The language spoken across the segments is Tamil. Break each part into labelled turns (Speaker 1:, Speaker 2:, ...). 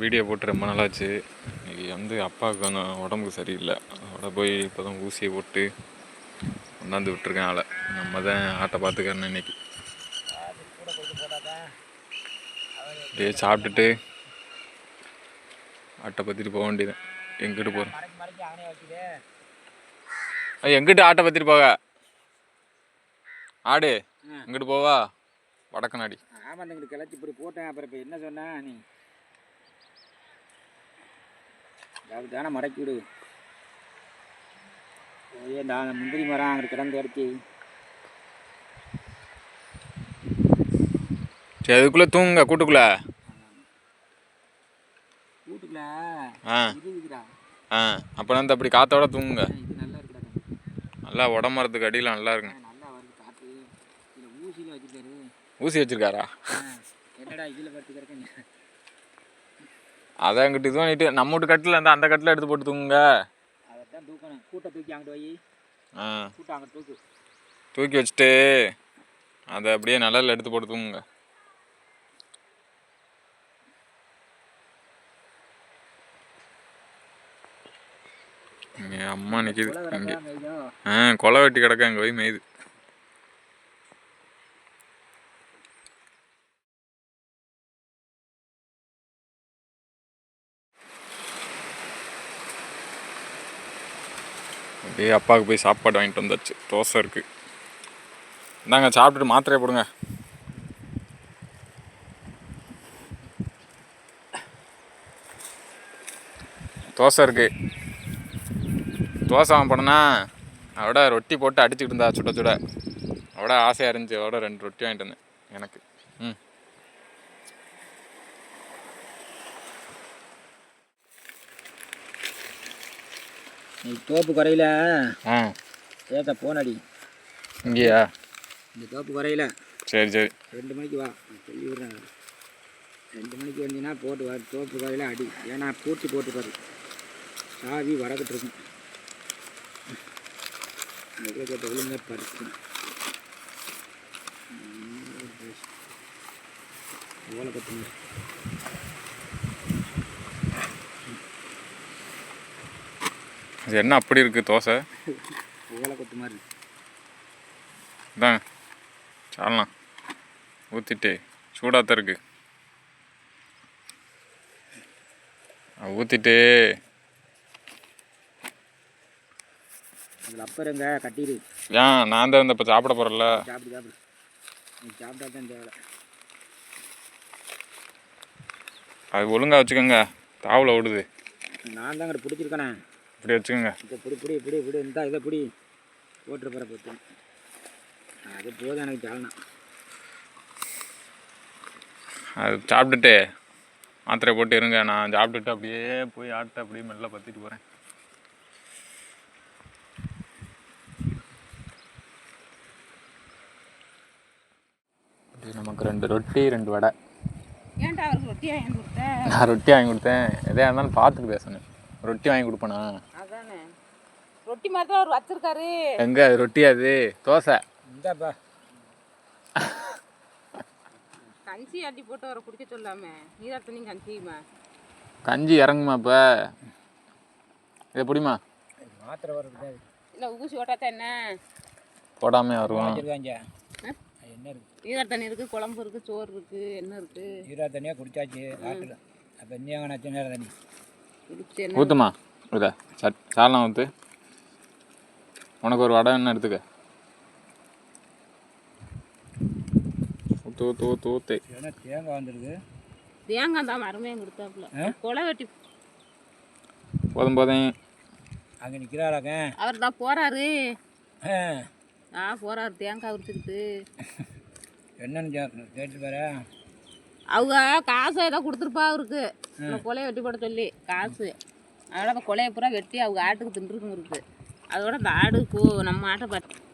Speaker 1: வீடியோ போட்டு ரொம்ப நாளாச்சு. இன்னைக்கு வந்து அப்பாவுக்கு கொஞ்சம் உடம்புக்கு சரியில்லை. அதோட போய் இப்போ தான் ஊசியை போட்டு கொண்டாந்து விட்டுருக்கேன் ஆளை. நம்ம தான் ஆட்டை பார்த்துக்கறணும் இன்னைக்கு. அப்படியே சாப்பிட்டுட்டு ஆட்டை பற்றிட்டு போக வேண்டியது. எங்கிட்டு போகிறோம் எங்கிட்டு ஆட்டை பற்றிட்டு போக? ஆடு எங்கிட்டு போவா? வடக்கநாடி
Speaker 2: ஆமாம் இங்கிட்டு கிளச்சி இப்படி போட்டேன். அப்புறம் இப்போ என்ன சொன்னா நீ? அது தானே மடக்கி விடு. போய் இந்த முந்திரி மரம் அங்கிட்டு கிடந்து அடிச்சு
Speaker 1: சரி அதுக்குள்ளே தூங்குங்க கூட்டுக்குள்ள.
Speaker 2: வீட்டுக்குள்ள
Speaker 1: ஆ. ஆ அப்போ வந்து அப்படி காத்தோட தூங்குங்க.
Speaker 2: நல்லா
Speaker 1: உடம்புறதுக்கு அடியில் நல்லா இருக்குங்க ஊசி வச்சிருக்காரா?
Speaker 2: என்னடா இதில் படுத்து
Speaker 1: அதான் அங்கிட்டு இது பண்ணிட்டு நம்ம வீட்டு கட்டில் அந்த அந்த கட்டில் எடுத்து போட்டு தூங்குங்க.
Speaker 2: அதை தான் தூக்கணும். கூட்டை தூக்கி அங்கிட்டு வை
Speaker 1: ஆ.
Speaker 2: கூட்டை அங்கிட்டு தூக்கு.
Speaker 1: தூக்கி வச்சுட்டு அதை அப்படியே நிழல்ல எடுத்து போட்டு தூங்குங்க. இங்க அம்மா நிற்கிது இங்கே. ஆ கொலை வெட்டி கிடக்க அங்கே போய் மேயுது. அப்படியே அப்பாவுக்கு போய் சாப்பாடு வாங்கிட்டு வந்தாச்சு. தோசை இருக்குது இந்தாங்க சாப்பிட்டுட்டு மாத்திரையை போடுங்க. தோசை இருக்கு. தோசை அவன் பண்ணனா அவட ரொட்டி போட்டு அடிச்சுக்கிட்டு இருந்தா சுட சுட. அவட ஆசையாக இருந்துச்சு அவட ரெண்டு ரொட்டி வாங்கிட்டு வந்தேன் எனக்கு ம்
Speaker 2: நீ தோப்பு குறையில
Speaker 1: ஆ.
Speaker 2: ஏத்த போனடி.
Speaker 1: இங்கேயா?
Speaker 2: இந்த தோப்பு குறையில
Speaker 1: சரி சரி.
Speaker 2: ரெண்டு மணிக்கு வா. சொல்லி விடுறேன் ரெண்டு மணிக்கு வந்தீங்கன்னா போட்டு வா. தோப்பு குறையில அடி. ஏன்னா பூச்சி போட்டு பாரு. சாவி வரக்கிட்டு இருக்கும். அதுக்குள்ள கேட்ட விழுங்க பறிச்சு ஓலை கட்டுங்க.
Speaker 1: இது என்ன அப்படி இருக்கு தோசை?
Speaker 2: ஓலை கொத்து மாதிரி
Speaker 1: இதாங்க சாலலாம் ஊற்றிட்டு சூடாக தான் இருக்கு. ஊற்றிட்டு
Speaker 2: அதில் அப்பறங்க கட்டிடு.
Speaker 1: ஏன் நான் தான் இந்த இப்போ சாப்பிட போகிறேன்ல
Speaker 2: சாப்பிடு சாப்பிடு. நீ சாப்பிட்டா தான் தேவை.
Speaker 1: அது ஒழுங்கா வச்சுக்கோங்க தாவில் ஓடுது.
Speaker 2: நான் தான் அங்கிட்ட பிடிச்சிருக்கேனே.
Speaker 1: இப்படி வச்சுக்கோங்க.
Speaker 2: இப்போ பிடி பிடி பிடி பிடி. இந்த இதை பிடி. போட்டுருப்பற பத்து அது போதும் எனக்கு சாலனா
Speaker 1: அது சாப்பிட்டுட்டு மாத்திரை போட்டு இருங்க. நான் சாப்பிட்டுட்டு அப்படியே போய் ஆட்டை அப்படியே மெல்ல பற்றிட்டு போகிறேன் நமக்கு ரெண்டு ரொட்டி ரெண்டு வடை.
Speaker 3: ஏன்டா அவருக்கு ரொட்டி வாங்கி கொடுத்த?
Speaker 1: நான் ரொட்டி வாங்கி கொடுத்தேன். எதையா இருந்தாலும் பார்த்துட்டு பேசணும். ரொட்டி வாங்கி கொடுப்பேனா?
Speaker 3: அதானே. ரொட்டி மாதிரி தான் அவர் வச்சிருக்காரு.
Speaker 1: எங்கே? ரொட்டி அது. தோசை.
Speaker 2: இந்தாப்பா.
Speaker 3: கஞ்சி அள்ளி போட்டு அவரை குடிக்க சொல்லாம. நீரா தண்ணி கஞ்சியுமா
Speaker 1: கஞ்சி இறங்குமா இப்போ? இதை பிடிமா?
Speaker 2: மாத்திரை வர்றது
Speaker 3: இல்லை ஊசி ஓட்டாத்தான் என்ன?
Speaker 1: போடாமே வருவோம்?
Speaker 2: என்ன இருக்கு?
Speaker 3: நீரா தண்ணி இருக்குது குழம்பு இருக்குது சோறு இருக்குது என்ன இருக்குது
Speaker 2: ஈரா தண்ணியாக குடிச்சாச்சு காட்டில் அப்போ சின்ன தண்ணி?
Speaker 3: என்ன
Speaker 1: ஊற்றுமா இதை. சட் சாலாம் ஊற்று உனக்கு ஒரு வடை என்ன எடுத்துக்க. ஊற்று ஊற்று ஊற்று ஊற்று
Speaker 2: தேங்காய் வந்துடுது
Speaker 3: தேங்காய் தான் மருமையும் கொடுத்தாப்புல. கொலை வெட்டி
Speaker 1: போதும் போதும்.
Speaker 2: அங்கே நிற்கிறாராக்க
Speaker 3: அவர் தான் போகிறாரு ஆ. போகிறாரு தேங்காய் உரிச்சுக்கிட்டு.
Speaker 2: என்னன்னு கேட்டு பாரு
Speaker 3: அவங்க காசு ஏதோ கொடுத்துருப்பா அவருக்கு. இந்த கொலையை வெட்டி போட சொல்லி காசு. அதோட அந்த கொலையை பூரா வெட்டி அவங்க ஆட்டுக்கு தின்றுக்கும் இருக்கு அதோட அந்த ஆடு போ நம்ம ஆட்டை பார்த்து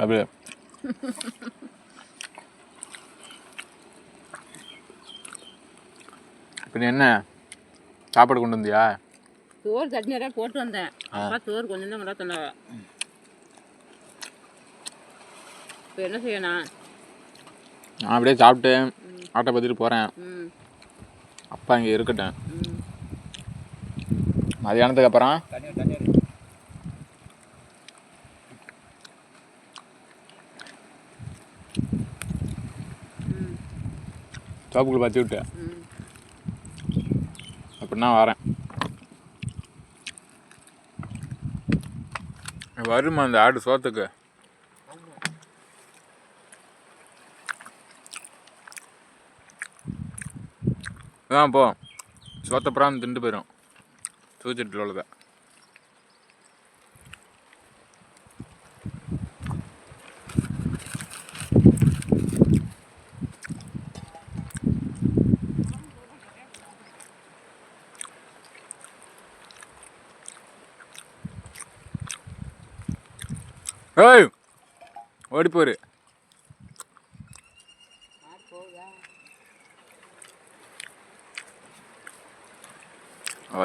Speaker 1: அப்படியே. இப்போ நீ என்ன? சாப்பாடு கொண்டு வந்தியா?
Speaker 3: சோறு சட்னி போட்டு வந்தேன். அப்பா சோறு கொஞ்சம் தான் சொன்னாங்க. இப்போ என்ன செய்யணும்?
Speaker 1: நான் அப்படியே சாப்பிட்டு ஆட்டை பற்றிட்டு போகிறேன் அப்பா இங்கே இருக்கட்டும். மதியானத்துக்கு அப்புறம்
Speaker 2: தண்ணி தண்ணி
Speaker 3: ம்.
Speaker 1: சோப்புக்குள்ள பற்றி விட்டு.
Speaker 3: ம்.
Speaker 1: அப்படின்னா வரேன். வருமா அந்த ஆடு சோத்துக்கு? ஆ போ சோத்தப்புறம் திண்டு போயிடும் சூச்சிட்டு உள்ளத. ஏய் ஓடி போரு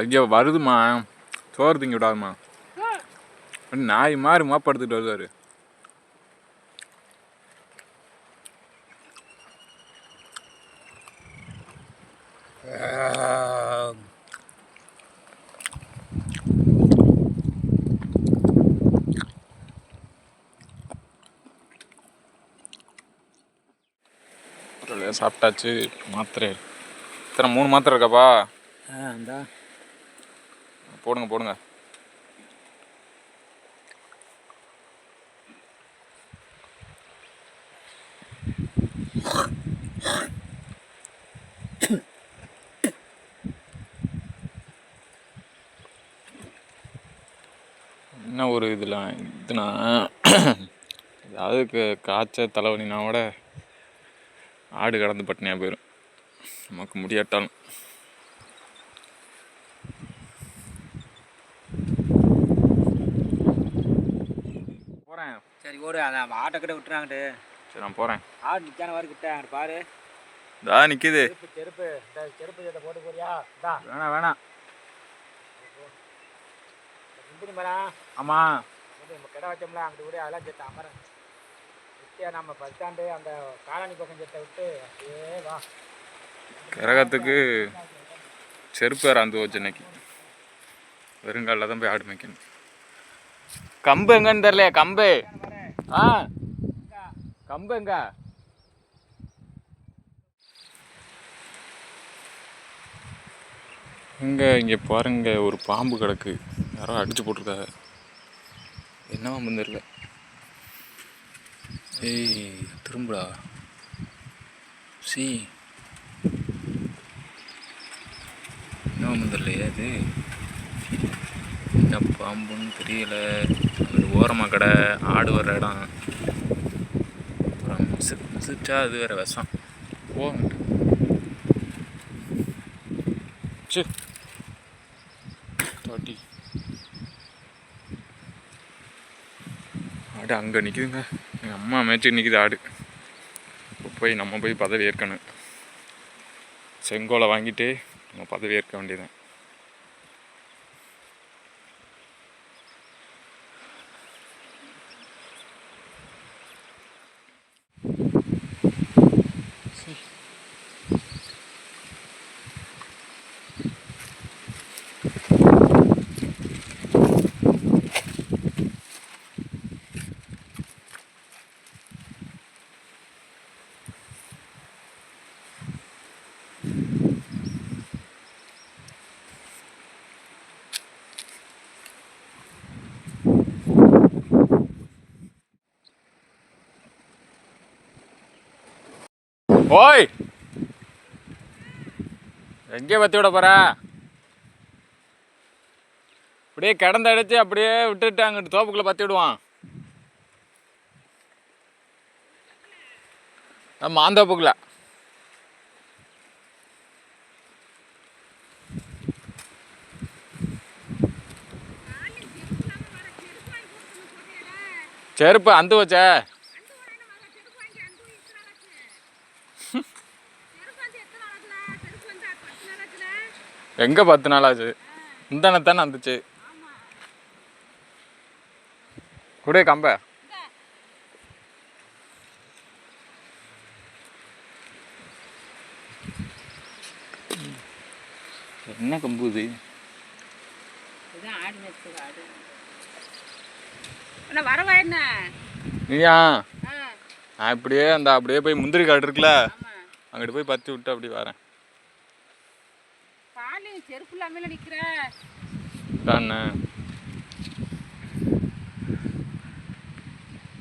Speaker 1: ஐயோ வருதுமா சோறு திங்க விடாதுமா நாய் மாதிரி மாப்படுத்துட்டு வருவாரு. சாப்பிட்டாச்சு மாத்திரை. இத்தனை மூணு மாத்திரை இருக்காப்பா?
Speaker 2: ஆ இந்தா.
Speaker 1: போடுங்க போடுங்க. என்ன ஒரு இதில் இதுனா ஏதாவது காய்ச்சல் தலைவலினா கூட ஆடு கடந்து பட்டினியாக போயிடும் நமக்கு முடியாட்டாலும் போகிறேன்
Speaker 2: சரி ஓடு. அந்த ஆட்டை கிட்ட விட்டுறாங்கட்டு
Speaker 1: சரி நான் போகிறேன்
Speaker 2: ஆடு நிற்கான வாரு கிட்ட அங்கிட்டு பாரு.
Speaker 1: இதா நிற்கிது
Speaker 2: செருப்பு செருப்பு. சட்டை போட்டு போறியா? இந்தா.
Speaker 1: வேணாம் வேணாம்.
Speaker 2: சிம்பிடி மரம்
Speaker 1: ஆமாம்
Speaker 2: இது நம்ம கடை வச்சோம்ல அங்கிட்டு விட அதெல்லாம் சேர்த்து அமரம் விட்டு நம்ம பஸ் ஸ்டாண்டு அந்த காலனி பக்கம் சேர்த்த விட்டு அப்படியே வா.
Speaker 1: கிரகத்துக்கு செருப்பு வேறு அந்து வச்சு இன்னைக்கு. வெறுங்காலில் தான் போய் ஆடு மேய்க்கணும். கம்பு எங்கன்னு தெரியல கம்பு? ஆ. கம்பு எங்க இங்க இங்கே பாருங்க ஒரு பாம்பு கிடக்கு. யாரோ அடிச்சு போட்டிருக்காங்க. என்ன பாம்பு தெரியல. ஏய் திரும்பலா சி. என்ன தெரியலையே அது? என்ன பாம்புன்னு தெரியல. ஓரமாக கடை ஆடு வர்ற இடம். அப்புறம் மிசு மிசிச்சா அது வேற விஷம். போங்க சி தொட்டி ஆடு அங்கே நிற்குதுங்க எங்கள் அம்மா மேய்ச்சி நிற்குது ஆடு. இப்போ போய் நம்ம போய் பதவி ஏற்கணும். செங்கோலை வாங்கிட்டு நம்ம பதவி ஏற்க வேண்டியதுதான். ஓய்! எங்கே பற்றி விட போற? அப்படியே கிடந்த அடித்து அப்படியே விட்டுட்டு அங்கிட்டு தோப்புக்குள்ளே பற்றி விடுவான். நம்ம ஆந்தோப்புக்குள்ள செருப்பு அந்து வச்ச. எங்கே பத்து நாள் ஆச்சு? முந்தானத்தானே வந்துச்சு. குடே கம்ப. என்ன கம்பு இது? நீயா? நான் இப்படியே அந்த அப்படியே போய் முந்திரி காடு இருக்குல்ல அங்கிட்டு போய் பத்தி விட்டு அப்படி வரேன்.
Speaker 3: செருப்பு இல்லாமல் நிற்கிற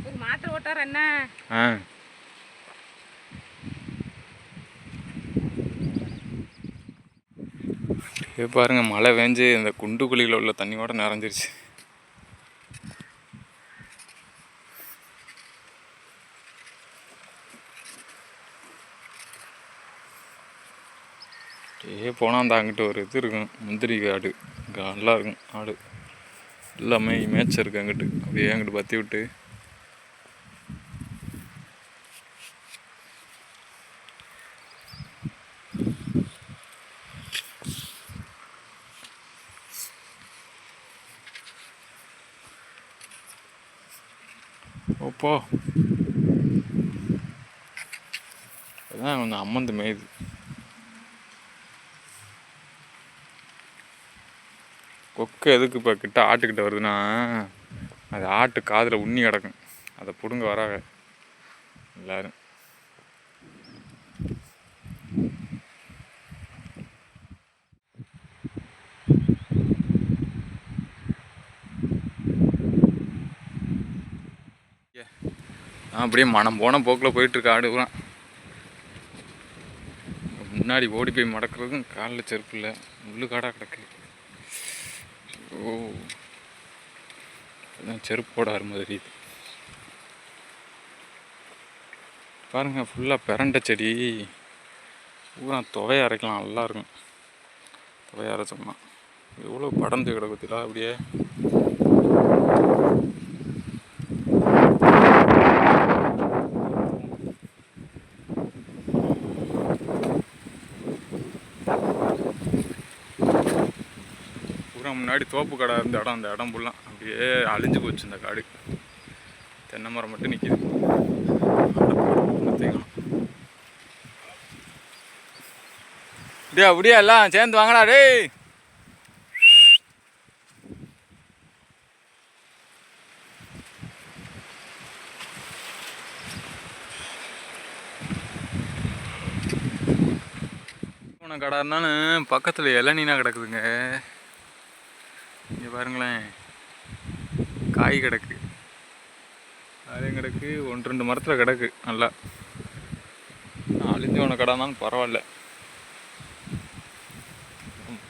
Speaker 3: ஒரு மாத்திரை ஓட்டார் என்ன
Speaker 1: ஆ. இது பாருங்க மழை வேஞ்சு இந்த குண்டு குழியில் உள்ள தண்ணியோட நிறைஞ்சிருச்சு. அப்படியே போனால் அந்த அங்கிட்ட ஒரு இது இருக்கும். முந்திரி காடு. இங்கே நல்லா இருக்கும் ஆடு. எல்லாமே மேய்ச்சல் இருக்கு அங்கிட்டு. அப்படியே அங்கிட்டு பற்றி விட்டு. ஓப்போ அதான் கொஞ்சம் அம்மந்து மேயுது. கொக்கு எதுக்கு இப்போ கிட்ட ஆட்டுக்கிட்ட வருதுன்னா அது ஆட்டு காதில் உண்ணி கிடக்கும். அதை பிடுங்க வராங்க. எல்லாரும். நான் அப்படியே மனம் போன போக்கில் போயிட்டுருக்க ஆடு முன்னாடி ஓடி போய் மடக்கிறதும் காலில் செருப்பு இல்லை. முள்ளு காடாக கிடக்கு. ஓ. அதான் செருப்போட போட தெரியுது பாருங்க ஃபுல்லாக பிறண்ட செடி. பூரா துவையை அரைக்கலாம் நல்லாயிருக்கும் துவையை அரைச்சோம்னா. எவ்வளோ படர்ந்து கிடக்குதுல அப்படியே பூரா முன்னாடி தோப்பு கடை இருந்த இடம் அந்த இடம் ஃபுல்லாக அப்படியே அழிஞ்சு போச்சு இந்த காடு. தென்னை மரம் மட்டும் நிற்கிது டே அப்படியே? எல்லாம் சேர்ந்து வாங்கடா டேய். போன கடை இருந்தாலும் பக்கத்தில் இளநீனா கிடக்குதுங்க. இங்கே பாருங்களேன். காய் கிடக்கு. அது கிடக்கு ஒன்று ரெண்டு மரத்தில் கிடக்கு நல்லா. நாலஞ்சு ஒன்று கடை பரவாயில்ல.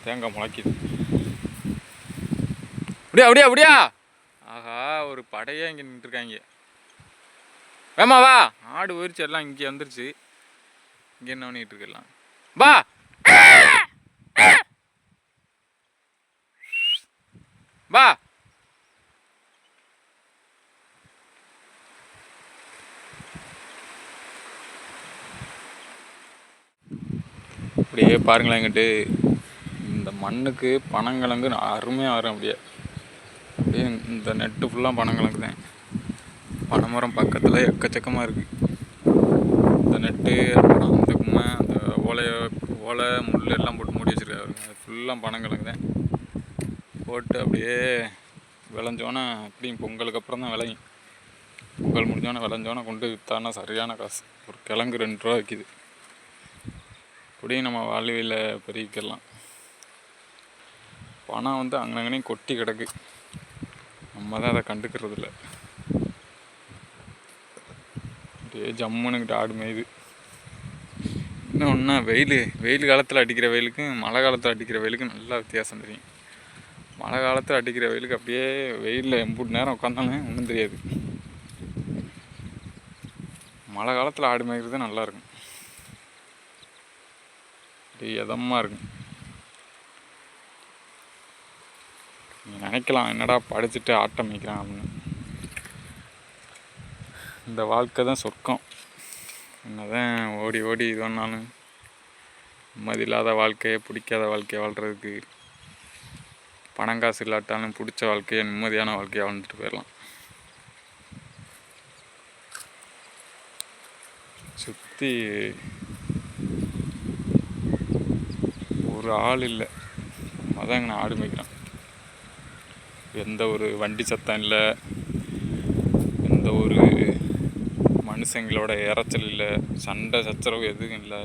Speaker 1: தேங்காய் முளைக்குது. அப்படியா அப்படியா அப்படியா? ஆஹா ஒரு படையே இங்கே நின்றுருக்காங்க வேமா வா. ஆடு போயிடுச்சு எல்லாம் இங்கே வந்துருச்சு. இங்கே என்ன பண்ணிகிட்டு இருக்கலாம்? வா. வா. அப்படியே பாருங்களேன் இங்கிட்டு. இந்த மண்ணுக்கு பனங்கிழங்கு அருமையாக வரும் அப்படியே. அப்படியே இந்த நெட்டு ஃபுல்லாக பனங்கிழங்கு தான் பனைமரம் பக்கத்தில் எக்கச்சக்கமாக இருக்குது இந்த நெட்டு அந்த கும்மை அந்த ஓலைய ஓலை முள் எல்லாம் போட்டு மூடி வச்சுருக்காரு ஃபுல்லாக பனங்கிழங்கு தான் போட்டு அப்படியே விளைஞ்சோன்னே அப்படியும் பொங்கலுக்கு அப்புறம் தான் விளையும். பொங்கல் முடிஞ்சோன்னே விளைஞ்சோன்னே கொண்டு விற்றானா சரியான காசு. ஒரு கிழங்கு ரெண்டு ரூபா விற்கிது அப்படியும் நம்ம வாழ்வியில் பெருகிக்கலாம் பணம் வந்து அங்கங்கனையும் கொட்டி கிடக்கு. நம்ம தான் அதை கண்டுக்கிறது இல்லை அப்படியே ஜம்முனுக்கிட்ட ஆடு மேயுது. இன்னும் ஒன்றா வெயில் வெயில் காலத்தில் அடிக்கிற வெயிலுக்கும் மழை காலத்தில் அடிக்கிற வெயிலுக்கும் நல்லா வித்தியாசம் தெரியும். மழை காலத்தில் அடிக்கிற வெயிலுக்கு அப்படியே வெயிலில் எம்பூட்டு நேரம் உட்காந்தாலே ஒன்றும் தெரியாது. மழை காலத்தில் ஆடு மேய்க்கிறது நல்லா இருக்கும். அப்படியே இதமாக இருக்கும். நீங்கள் நினைக்கலாம் என்னடா படிச்சுட்டு ஆட்டம் மேய்க்கிறான் அப்படின்னு. இந்த வாழ்க்கை தான் சொர்க்கம். என்னதான் ஓடி ஓடி இது பண்ணாலும் நிம்மதி இல்லாத வாழ்க்கையை பிடிக்காத வாழ்க்கையை வாழ்கிறதுக்கு பணம் காசு இல்லாட்டாலும் பிடிச்ச வாழ்க்கையை நிம்மதியான வாழ்க்கையை வாழ்ந்துட்டு போயிடலாம். சுற்றி ஒரு ஆள் இல்லை. அதாங்க நான் ஆடு மேய்க்கிறேன் எந்த ஒரு வண்டி சத்தம் இல்லை. எந்த ஒரு மனுஷங்களோட இறைச்சல் இல்லை. சண்டை சச்சரவு எதுவும் இல்லை.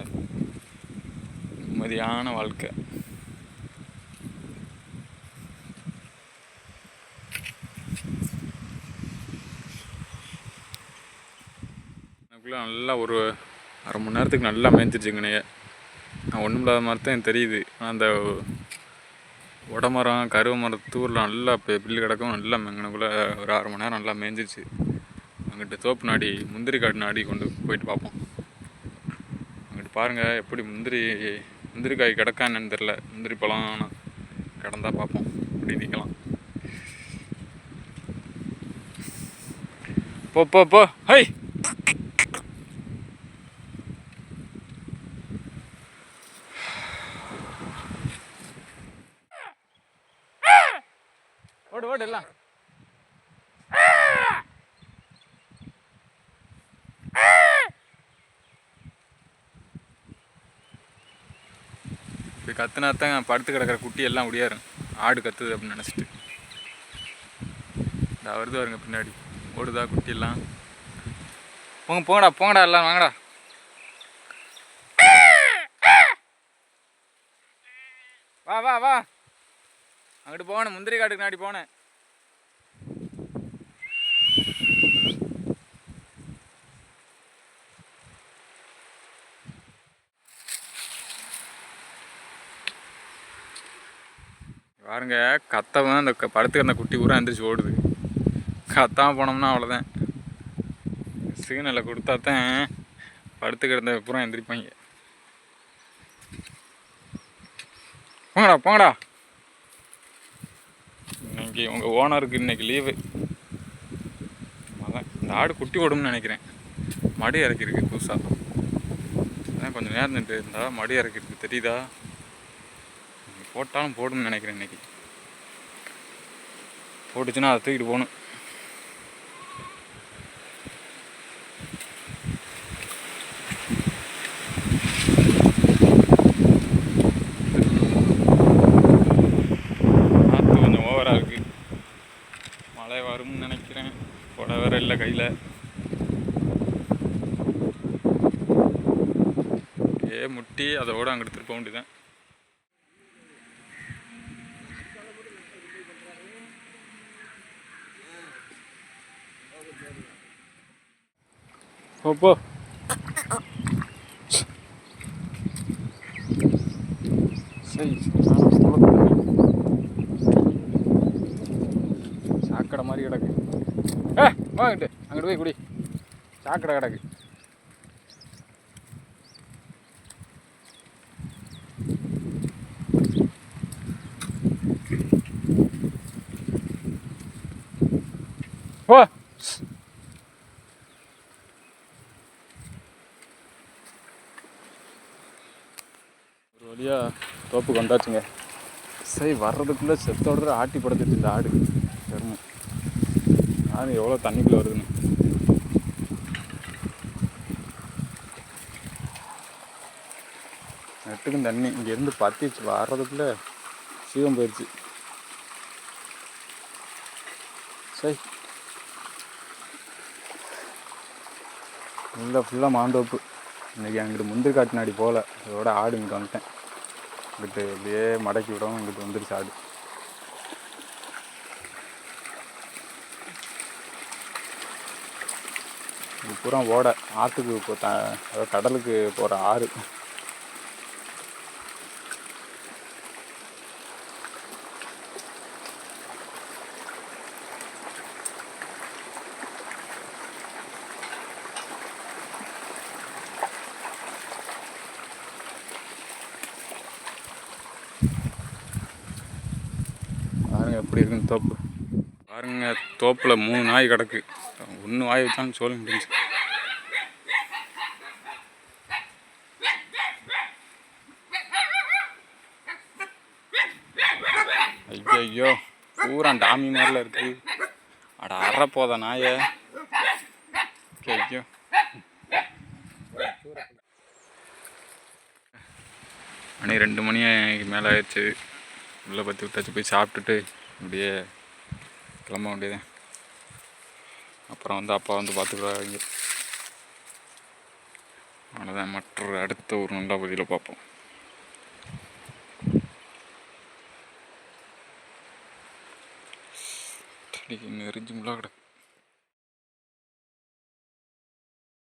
Speaker 1: நிம்மதியான வாழ்க்கை. எனக்குள்ள நல்லா ஒரு அரை மணி நேரத்துக்கு நல்லா மேய்ஞ்சிருச்சுங்கண்ணே நான் ஒன்றும் இல்லாத மாதிரி தான் எனக்கு தெரியுது. ஆனால் அந்த உடமரம் கருவ மரத்தூரில் நல்லா இப்போ பில்லு கிடக்கும் நல்லா மெங்கனக்குள்ளே ஒரு அரை மணி நேரம் நல்லா மேய்ஞ்சிருச்சு. அங்கிட்டு தோப்பு நாடி முந்திரி காடு நாடி கொண்டு போயிட்டு பார்ப்போம். அங்கிட்டு பாருங்கள் எப்படி முந்திரி முந்திரி காய் கிடக்கா தெரில முந்திரி பழம் கிடந்தால் பார்ப்போம். அப்படி நிற்கலாம் போ போ போ. ஹை! ஓடு இப்படி கத்துனாத்தான் படுத்து கிடக்கிற குட்டி எல்லாம் முடியாரு ஆடு கத்துது அப்படின்னு நினச்சிட்டு. இந்த வருது வருங்க பின்னாடி. ஓடுதா குட்டி எல்லாம்? போங்க போங்கடா போங்கடா எல்லாம் வாங்கடா. வா வா வா. அங்கிட்டு போனேன் முந்திரி காட்டுக்கு நாடி போனேன் பாருங்க கத்தவன் அந்த க- அந்த குட்டி பூரா எந்திரிச்சு ஓடுது. கத்தாம போனோம்னா அவ்வளோதான் சிக்னலை கொடுத்தா தான் படுத்து கிடந்த பூரா எந்திரிப்பாங்க. போங்கடா போங்கடா. இன்னைக்கு உங்கள் ஓனருக்கு இன்னைக்கு லீவு அதான் இந்த ஆடு குட்டி ஓடும்னு நினைக்கிறேன். மடி இறக்கிருக்கு புதுசாக அதான் கொஞ்சம் நேரம் நின்று இருந்தால் மடி இறக்கிருக்கு தெரியுதா? போட்டாலும் போடும்னு நினைக்கிறேன் இன்னைக்கு. போட்டுச்சுன்னா அதை தூக்கிட்டு போகணும். காற்று கொஞ்சம் ஓவராக இருக்குது மழை வரும்னு நினைக்கிறேன். கொடை வேற இல்லை கையில். முட்டி அதோட அங்கிட்டு திருப்ப வேண்டியதான் போ. சாக்கடை மாதிரி கிடக்கு. ஏ வாங்கிட்டு அங்கிட்டு போய் குடி. சாக்கடை கிடக்கு. போ. ஒரு வழியா தோப்புக்கு வந்தாச்சுங்க. சரி வர்றதுக்குள்ளே செத்தோட ஆட்டி படுத்துட்டு இந்த ஆடு. தெரியும் ஆடு எவ்வளோ தண்ணிக்குள்ளே வருதுன்னு. நெட்டுக்கும் தண்ணி. இங்கேருந்து பத்திச்சு வர்றதுக்குள்ளே சீவம் போயிடுச்சு சரி. ஃபுல்லாக ஃபுல்லாக மாந்தோப்பு இன்றைக்கி அங்கிட்டு முந்திரி காட்டு நாடி போகல அதோட ஆடு இங்கிட்டு வந்துட்டேன். இங்கிட்டு அப்படியே மடக்கி விடவும் இங்கிட்டு வந்துருச்சு ஆடு. இது பூரா ஓட. ஆற்றுக்கு த அதாவது கடலுக்கு போகிற ஆறு பாருங்க எப்படி இருக்குன்னு தோப்பு பாருங்க தோப்பில் மூணு நாய் கிடக்கு. ஒன்று வாய் வச்சாலும் சோழ முடிஞ்சு ஐயோ ஐயோ பூரா டாமி மாதிரில இருக்கு. அட அற போத நாய. ஐயோ மணி ரெண்டு மணி மேலே ஆயிடுச்சு. உள்ளே பற்றி விட்டாச்சு. போய் சாப்பிட்டுட்டு அப்படியே கிளம்ப வேண்டியதேன் அப்புறம் வந்து அப்பா வந்து பார்த்துக்கிறாங்க அவ்வளோதான் மற்ற அடுத்த ஒரு நல்ல பதிவில் பார்ப்போம் நெறிஞ்சு முள்ளா கிடக்கு.